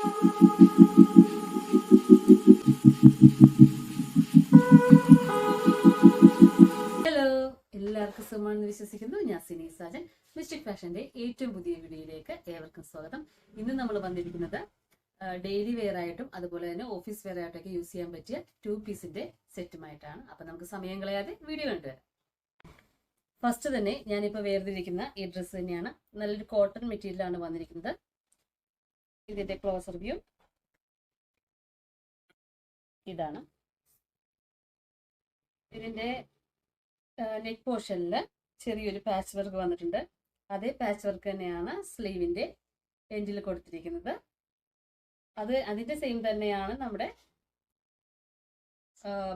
Hello എല്ലാവർക്കും സുഖമാണെന്ന് വിശ്വസിക്കുന്നു. ഞാൻ സിനി സാജൻ. മിസ്റ്റിക് ഫാഷന്റെ ഏറ്റവും പുതിയ വീഡിയോയിലേക്ക് ഏവർക്കും സ്വാഗതം. ഇന്ന് നമ്മൾ വന്നിരിക്കുന്നത് ഡെയിലി വെയർ ആയിട്ടും അതുപോലെ തന്നെ ഓഫീസ് വെയർ ആയിട്ടൊക്കെ യൂസ് ചെയ്യാൻ പറ്റിയ ടു പീസിന്റെ സെറ്റുമായിട്ടാണ് അപ്പൊ നമുക്ക് സമയം കളയാതെ വീഡിയോ കണ്ടുവരാം ഫസ്റ്റ് തന്നെ ഞാനിപ്പോൾ വേർതിരിക്കുന്ന ഈ ഡ്രസ്സ് തന്നെയാണ്. നല്ലൊരു കോട്ടൺ മെറ്റീരിയലാണ് വന്നിരിക്കുന്നത്. ഇതിന്റെ ക്ലോസർ വ്യൂ ഇതാണ്. ഇതിന്റെ നെക്ക് പോർഷനിൽ ചെറിയൊരു പാച്ച് വർക്ക് വന്നിട്ടുണ്ട്. അതേ പാച്ച് വർക്ക് തന്നെയാണ് സ്ലീവിന്റെ എൻഡിൽ കൊടുത്തിരിക്കുന്നത്. അത് അതിന്റെ സെയിം തന്നെയാണ് നമ്മുടെ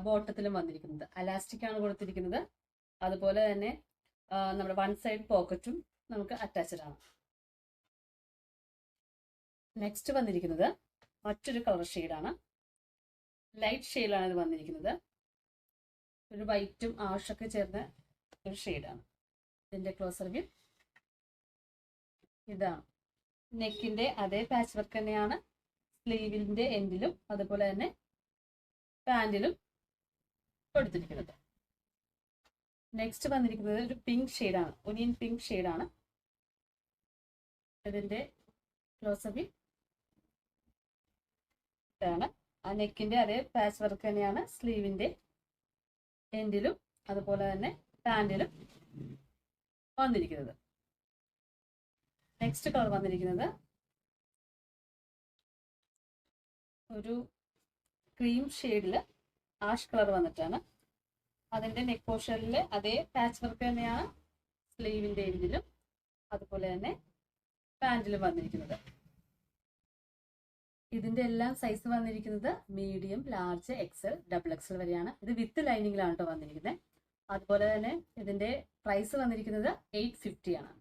ബോട്ടത്തിലും വന്നിരിക്കുന്നത്. അലാസ്റ്റിക് ആണ് കൊടുത്തിരിക്കുന്നത്. അതുപോലെ തന്നെ നമ്മുടെ വൺ സൈഡ് പോക്കറ്റും നമുക്ക് അറ്റാച്ച്ഡ് ആണ്. നെക്സ്റ്റ് വന്നിരിക്കുന്നത് മറ്റൊരു കളർ ഷെയ്ഡാണ് ലൈറ്റ് ഷെയ്ഡിലാണ് ഇത് വന്നിരിക്കുന്നത്. ഒരു വൈറ്റും ആഷൊക്കെ ചേർന്ന ഒരു ഷെയ്ഡാണ് ഇതിന്റെ ക്ലോസർ വ്യൂ ഇതാണ്. നെക്കിന്റെ അതേ പാച്ച് വർക്ക് തന്നെയാണ്. സ്ലീവിന്റെ എൻഡിലും അതുപോലെ തന്നെ പാന്റിലും കൊടുത്തിരിക്കുന്നത്. നെക്സ്റ്റ് വന്നിരിക്കുന്നത് ഒരു പിങ്ക് ഷെയ്ഡാണ് ഒനിയൻ പിങ്ക് ഷെയ്ഡാണ് ഇതിന്റെ ക്ലോസർ വ്യൂ ഇതാണ് ആ നെക്കിന്റെ അതേ പാച്ച് വർക്ക് തന്നെയാണ് സ്ലീവിന്റെ എൻഡിലും അതുപോലെ തന്നെ പാന്റിലും വന്നിരിക്കുന്നത്. നെക്സ്റ്റ് കളർ വന്നിരിക്കുന്നത് ഒരു ക്രീം ഷെയ്ഡിൽ ആഷ് കളർ വന്നിട്ടാണ്. അതിന്റെ നെക്ക് പോർഷനിൽ അതേ പാച്ച് വർക്ക് തന്നെയാണ് സ്ലീവിന്റെ എൻഡിലും അതുപോലെ തന്നെ പാന്റിലും വന്നിരിക്കുന്നത്. ഇതിന്റെ എല്ലാം സൈസ് വന്നിരിക്കുന്നത് medium large XL double XL വരെയാണ്. ഇത് വിത്ത് ലൈനിങ്ങിലാണ് കേട്ടോ വന്നിരിക്കുന്നത് അതുപോലെ തന്നെ ഇതിന്റെ പ്രൈസ് വന്നിരിക്കുന്നത് എയ്റ്റ് ഫിഫ്റ്റി ആണ്.